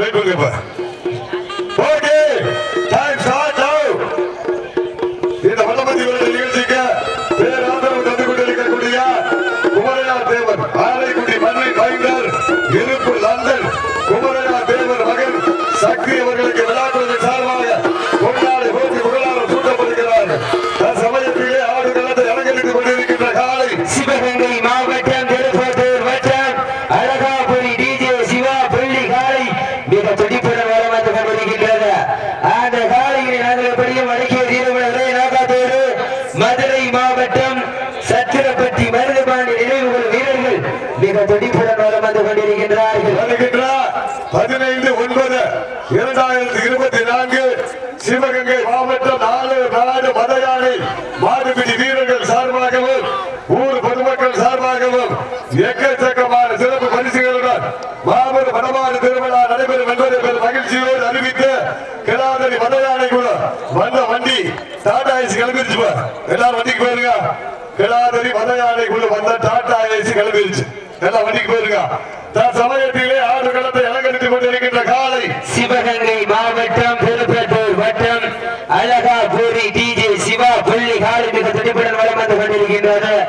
Hallelujah. சார்பாகவும் ஊர் பொதுமக்கள் சார்பாகவும் எக்கச்சக்கமான சிறப்பு பரிசுகளுடன் மாபெரும் வடமாறு திருவிழா நடைபெறும் என்பதை மகிழ்ச்சியோடு அறிவித்து கிராதரி வடையானை கூட வந்த வண்டி டாடா ஐசி கிளம்பிருச்சு எல்லாரும் வண்டிக்கு போயிருங்க. கிராதரி வடையானை கூட வந்த டாடா ஐசி கிளம்பிருச்சு. எல்லாம் வண்டிக்கு போயிருங்க. வருகின்றது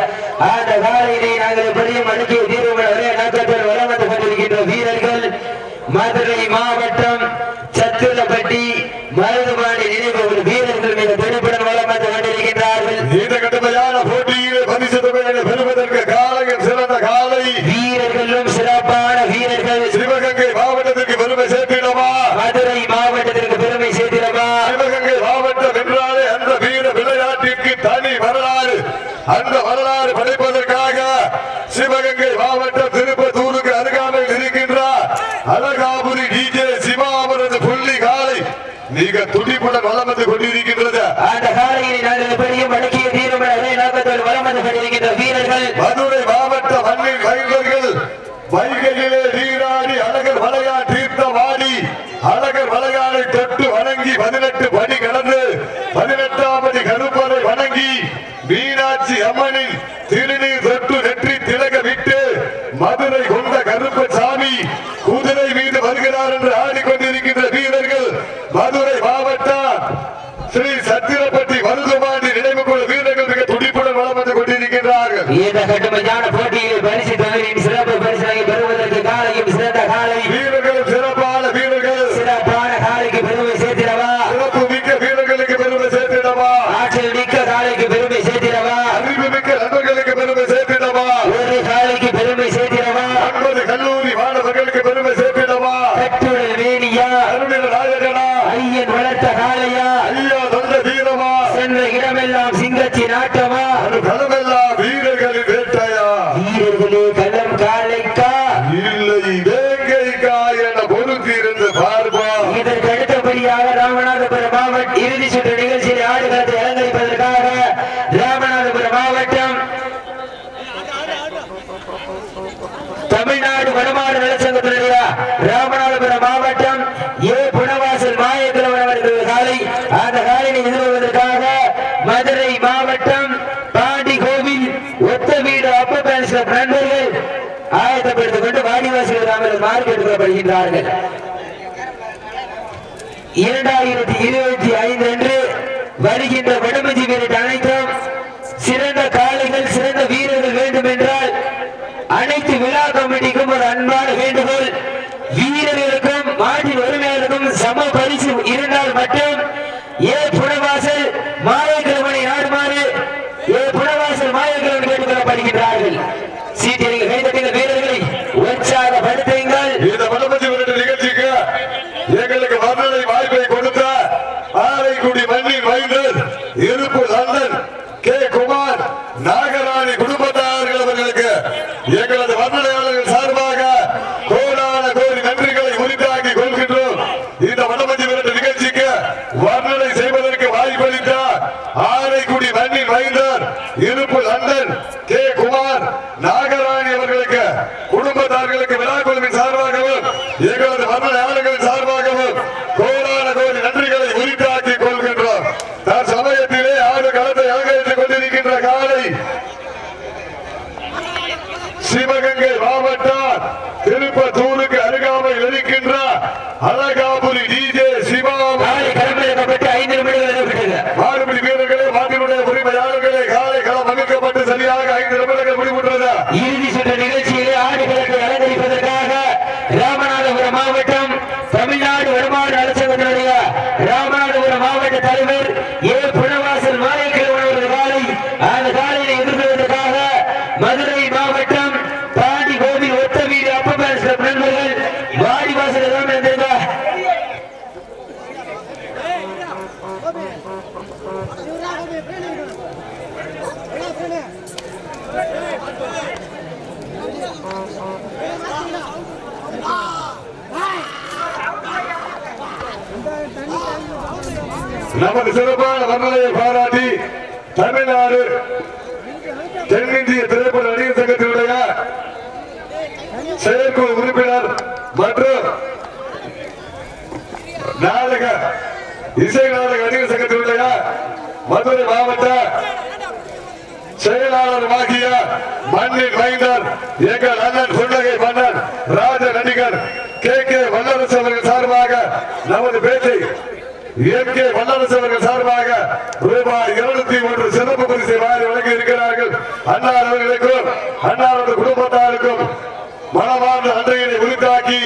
இந்த கடுமையான போட்டியிலே பரிசு தலைவரின் சிறப்பு பரிசாக பெறுவதற்கு காலையும் சிறந்த காலை. வீரர்கள் சிறப்பான வீரர்கள். சிறப்பான காலைக்கு பெருமை சேர்த்திடவா? சிறப்பு மிக்க வீரர்களுக்கு பெருமை சேர்த்திடவா? ஆற்றல் மிக்க காலைக்கு பெருமை சேர்த்திடவா? அறிவு மிக்க நண்பர்களுக்கு பெருமை சேர்த்திடவா? ஒரு காலைக்கு பெருமை சேர்த்திடவா? ஒன்பது கல்லூரி மாணவர்களுக்கு பெருமை சேர்த்திடவா? கட்டுரை வேணியா? அருணர் ராஜகனா? ஐயன் வளர்த்த காலையா ஐயா தொண்ட வீரமா? சென்ற இடமெல்லாம் சிங்கத்தின் ஆட்டமா? மார்க் இரண்டாயிரத்தி இருபத்தி ஐந்து அன்று வருகின்ற வடமஞ்சி வீரட் அனைத்தும் சிறந்த காலைகள் சிறந்த வீரர்கள் வேண்டும் என்றால் அனைத்து விழா கமிட்டிக்கும் ஒரு அன்பான வேண்டுகோள் நமது சிறப்பான வர்ணனையை பாராட்டி தமிழ்நாடு தென்னிந்திய திரைப்பட நடிகர் சங்கத்தினுடைய செயற்குழு உறுப்பினர் மற்றும் நாடக இசை நாடக நடிகர் சங்கத்தினுடைய மதுரை மாவட்ட செயலாளருமாகிய மண்ணின் மைந்தர் எங்கள் அண்ணன் புன்னகை மன்னன் ராஜ நடிகர் கே கே வல்லரசு அவர்கள் சார்பாக நமது பேச்சை இயற்கை வல்லரசு அவர்கள் சார்பாக ரூபாய் இருநூத்தி ஒன்று சிறப்பு பரிசை வாரி வழங்கி இருக்கிறார்கள். அன்னார் அவர்களுக்கும் அன்னாரது குடும்பத்தாருக்கும் மனமார்ந்த அன்றையினை உரித்தாக்கி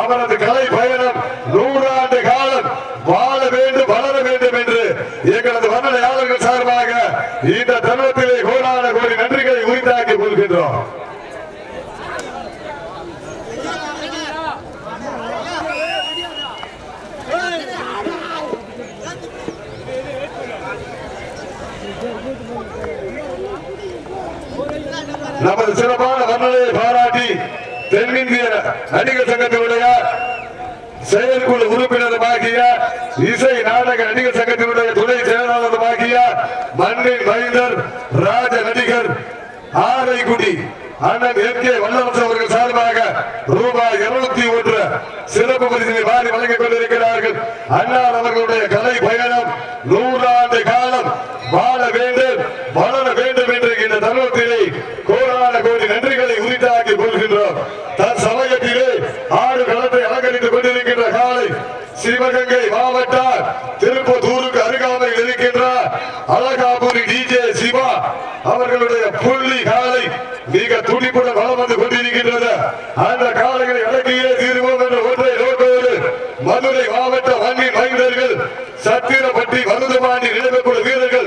அவரது கலை பயணம் நூறாண்டு காலம் வாழ வேண்டும் வளர வேண்டும் என்று எங்களது வர்ணனையாளர்கள் சார்பாக இந்த தருணத்தில் கோடான கோடி நன்றிகளை உரித்தாக்கி கொள்கின்றோம் நமது சிறப்பான வர்ணனையை பாராட்டி தென்னிந்திய நடிகர் சங்கத்தினுடைய செயற்குழு உறுப்பினருமாகிய இசை நாடக நடிகர் சங்கத்தினுடைய துணை செயலாளருமாகிய மண்ணின் மைந்தர் ராஜ நடிகர் ஆரைக்குடி அண்ணன் எம் கே வல்லரசு அவர்கள் சார்பாக ரூபாய் இருநூத்தி ஒன்று சிறப்பு பரிசினை வாரி வழங்கிக் கொண்டிருக்கிறார்கள். அண்ணா அவர்களுடைய கலை பயணம் நூறாண்டு காலம் வாழ வேண்டும் வளர வேண்டும் என்று இந்த தருணத்திலே கோடான கோடி நன்றிகளை உரித்தாக்கி கொள்கின்றோம் தற்சமயத்திலே ஆறு களத்தை அலங்கரித்துக் கொண்டிருக்கின்ற காலை சிவகங்கை மாவட்டம் திருப்பத்தூருக்கு அருகாமையில் இருக்கின்ற அழகாபுரி டிஜே சிவா அவர்களுடைய புள்ளி காலை மிக துடிப்புடன் வளம் வந்து கொண்டிருக்கின்றது அந்த காலைகளை அடக்கியே தீர்வோம் என்ற ஒன்றை நோக்கோடு மதுரை மாவட்ட மண்ணின் மைந்தர்கள் சத்திரப்பட்டி மருதுமாண்டி நிலைமைக்குழு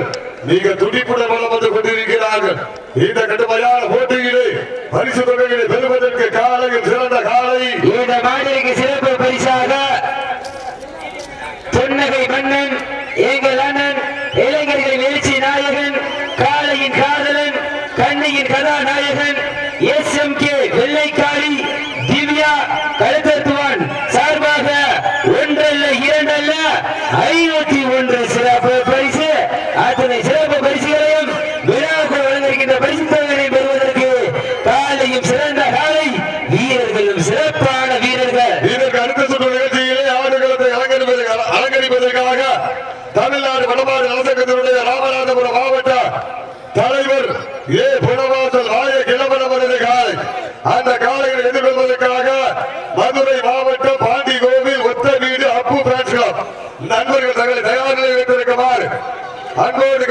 வீரர்கள் துடிப்புடன் வளம் வந்து கொண்டிருக்கிறார்கள். இந்த கடுமையான போட்டியிலே பரிசு தொகைகளை பெறுவதற்கு காலையில் சிறந்த காலை. இந்த மாதிரிக்கு சிறப்பு பரிசாக பொன்னகை மன்னன் எங்கள் அண்ணன் இளைஞர்கள் எழுச்சி நாயகன் காலையின் காதலன் கண்ணியின் கதாநாயகன் எஸ் எம் கே வெள்ளைக்காரி திவ்யா கழுத்தத்துவான் சார்பாக ஒன்றல்ல இரண்டல்ல ஐந்து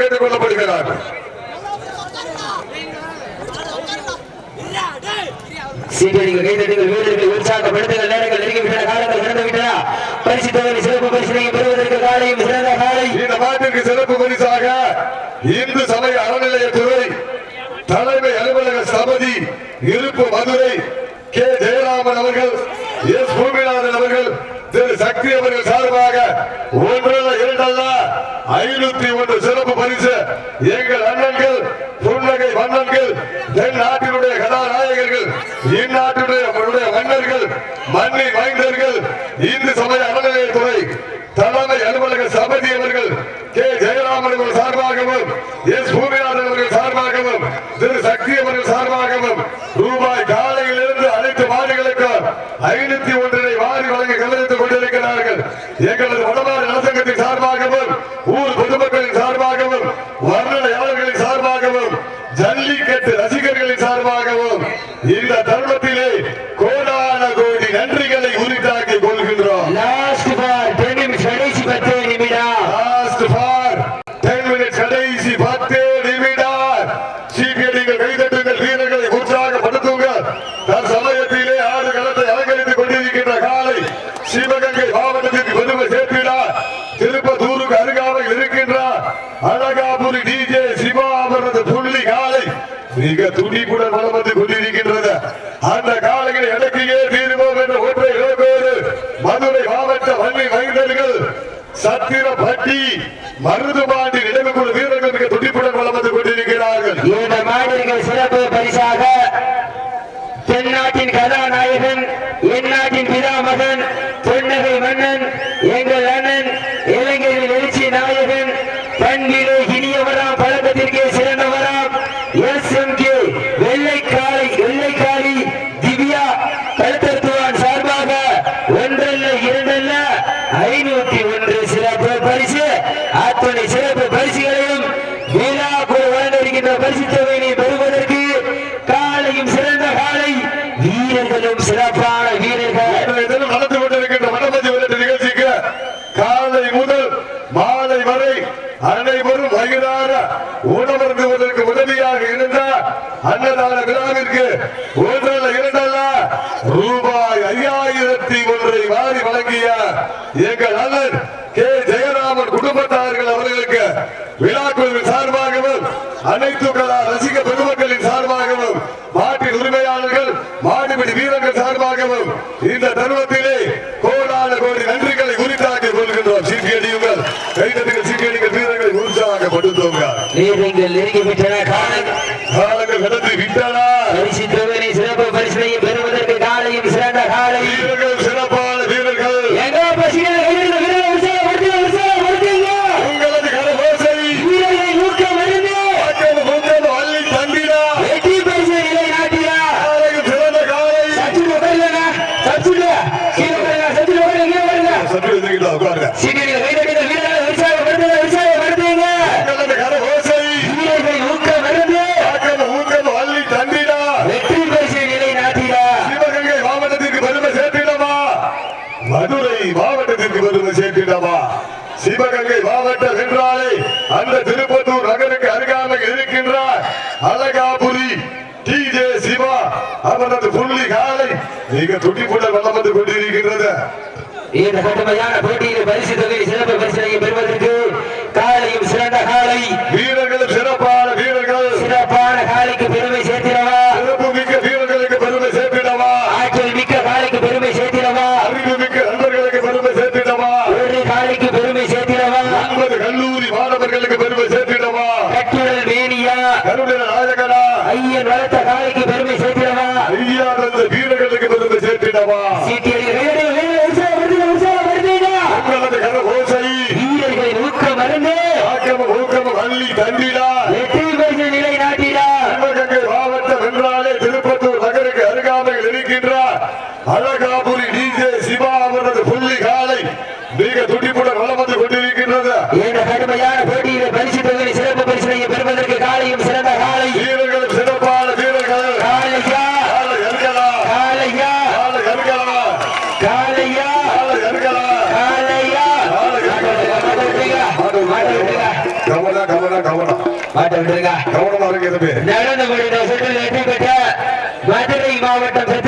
கேட்டுக் சீட்டடிகள் கைதடிகள் வீரர்கள் நேரங்கள் நெருங்கிவிட்டன காலங்கள் கடந்து விட்டன. பரிசு தொகை சிறப்பு பரிசினை பெறுவதற்கு காலையும் சிறந்த காலை. இந்த மாட்டிற்கு சிறப்பு பரிசாக இந்து சமய அறநிலையத்துறை தலைமை அலுவலக சபதி இருப்பு மதுரை கே. ஜெயராமன் அவர்கள் எஸ். பூமிநாதன் அவர்கள் திரு. சக்தி அவர்கள் சார்பாக ஐநூத்தி ஒன்று சிறப்பு பரிசு எங்கள் அண்ணன்கள் புன்னகை மன்னன்கள் தென் நாட்டினுடைய கதாநாயகர்கள் இந்நாட்டினுடைய மன்னர்கள் மண்ணின் மைந்தர்கள் இந்து சமய அறநிலையத்துறை தலைமை அலுவலக சபதி அவர்கள் கே. ஜெயராமன் அவர்கள் சார்பாகவும் எஸ். பூமிநாதன் அவர்கள் சார்பாகவும் திரு. சக்தி அவர்கள் சார்பாகவும் மருதுபாண்டி அனைவரும் வயிறார உணவருந்துவதற்கு உதவியாக இருந்த அன்னதான விழாவிற்கு ஒன்றல்ல இரண்டல்ல ரூபாய் ஐயாயிரத்தி ஒன்றை வாரி வழங்கிய எங்கள் அண்ணன் கே. ஜெயராமன் குடும்பத்தார்கள் அவர்களுக்கு விழா குழுவின் சார்பாகவும் அனைத்து கலா ரசிக பெருமக்களின் சார்பாகவும் மாட்டின் உரிமையாளர்கள் மாடுபிடி வீரர்கள் சார்பாகவும் இந்த தருணத்திலே கோடான கோடி நன்றிகளை உரித்தாக்கிக் கொள்கின்றோம். சீர்கேடியுங்கள் கைதட்டுகள் உற்சாகப்படுத்துவோங்க வீரர்கள் நெருங்கி விட்டன காலை காலங்கள் கடந்து விட்டன பரிசு சிறப்பு பரிசனையும் அழகாபுரி டி ஜே சிவா அவரது புள்ளி காலை மிக துடிப்புடன் வளம் வந்து கொண்டிருக்கின்றது. இந்த கடுமையான போட்டியில் பரிசு தொகை சிறப்பு பரிசனையை பெறுவதற்கு காலையும் சிறந்த காலை. வீரர்கள் சிறப்பான வீரர்கள். சிறப்பான காலைக்கு பெருமை சேர்த்திடவா? சிறப்பு மிக்க வீரர்களுக்கு பெருமை சேர்த்திடமா ஆற்றல் மிக்க காலைக்கு பெருமை சேர்த்திடவா? அறிவு மிக்க நண்பர்களுக்கு பெருமை சேர்த்திடமா ஒரு காலைக்கு பெருமை சேர்த்திடவா? ஒன்பது கல்லூரி மாணவர்களுக்கு பெருமை சேர்த்திடமா கட்டுடல் மேனியா கருணை நாயகனா ஐயன் வளர்த்த காலைக்கு பெருமை சேர்த்திடவா ஐயா தந்த வீரர்களுக்கு பெருமை சேர்த்திடவா சீட்டியடிகள் வீரர்கள் வீரர்கள் உற்சாகப்படுத்துங்க, உற்சாகப்படுத்துங்க. உங்களது கரகோசை வீரர்களின் ஊக்கம் அருந்து ஆக்கமும் ஊக்கமும் அள்ளி தந்திடா வெற்றி பரிசு நிலை நாட்டிடா சிவகங்கை மாவட்டம் என்றாலே திருப்பத்தூர் நகருக்கு அருகாமையில் இருக்கின்ற அழகாபுரி டிஜே சிவா அவரது புள்ளி காலை மிக துடிப்புடன் வளம் வந்து கொண்டிருக்கின்றது. இந்த கடுமையான போட்டியில் பரிசு தொகை சிறப்பு பரிசனையை பெறுவதற்கு காலையும் சிறந்த காலை. வீரர்கள் சிறப்பான வீரர்கள். காலையா? காலையா? காலையா? கவனம் கவனம் கவனம். நடந்து கொண்டிருந்த